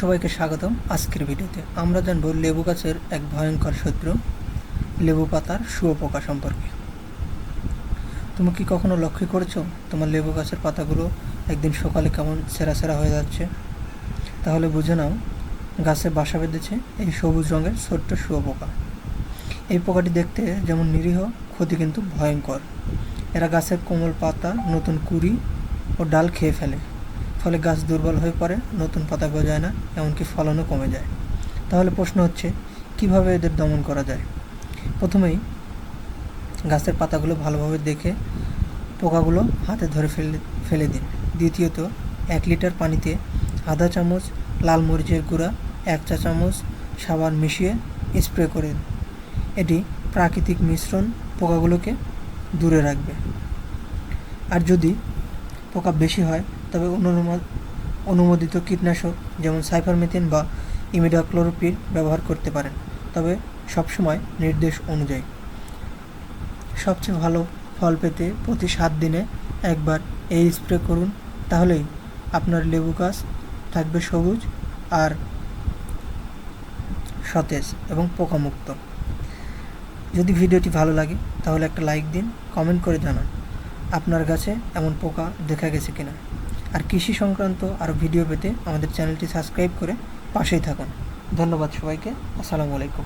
সবাইকে স্বাগতম আজকের ভিডিওতে। আমরা জানব লেবু গাছের এক ভয়ঙ্কর শত্রু, লেবু পাতার শুয়োপোকা সম্পর্কে। তুমি কি কখনো লক্ষ্য করেছ তোমার লেবু গাছের পাতাগুলো একদিন সকালে কেমন সেরা সেরা হয়ে যাচ্ছে? তাহলে বুঝে নাও, গাছে বাসা বেঁধেছে এই সবুজ রঙের ছোট্ট শুয়োপোকা। এই পোকাটি দেখতে যেমন নিরীহ, ক্ষতি কিন্তু ভয়ঙ্কর। এরা গাছের কোমল পাতা, নতুন কুড়ি ও ডাল খেয়ে ফেলে। ফলে গাছ দুর্বল হয়ে পড়ে, নতুন পাতা গজায় না, এমনকি ফলনও কমে যায়। তাহলে প্রশ্ন হচ্ছে, কীভাবে এদের দমন করা যায়? প্রথমেই গাছের পাতাগুলো ভালোভাবে দেখে পোকাগুলো হাতে ধরে ফেলে ফেলে দিন। দ্বিতীয়ত, এক লিটার পানিতে আধা চামচ লাল মরিচের গুঁড়া, এক চা চামচ সাবান মিশিয়ে স্প্রে করে দিন। এটি প্রাকৃতিক মিশ্রণ পোকাগুলোকে দূরে রাখবে। আর যদি পোকা বেশি হয় তবে অনুমো- অনুমোদিত কীটনাশক যেমন সাইফারমেথিন বা ইমিডাক্লোরোপিড ব্যবহার করতে পারেন, তবে সবসময় নির্দেশ অনুযায়ী। সবচেয়ে ভালো ফল পেতে প্রতি সাত দিনে একবার এই স্প্রে করুন, তাহলেই আপনার লেবু গাছ থাকবে সবুজ আর সতেজ এবং পোকামুক্ত। যদি ভিডিওটি ভালো লাগে, তাহলে একটা লাইক দিন, কমেন্ট করে জানান, আপনার গাছে এমন পোকা দেখা গেছে কিনা। আর কৃষি সংক্রান্ত আরও ভিডিও পেতে আমাদের চ্যানেলটি সাবস্ক্রাইব করে পাশেই থাকুন। ধন্যবাদ সবাইকে। আসসালামু আলাইকুম।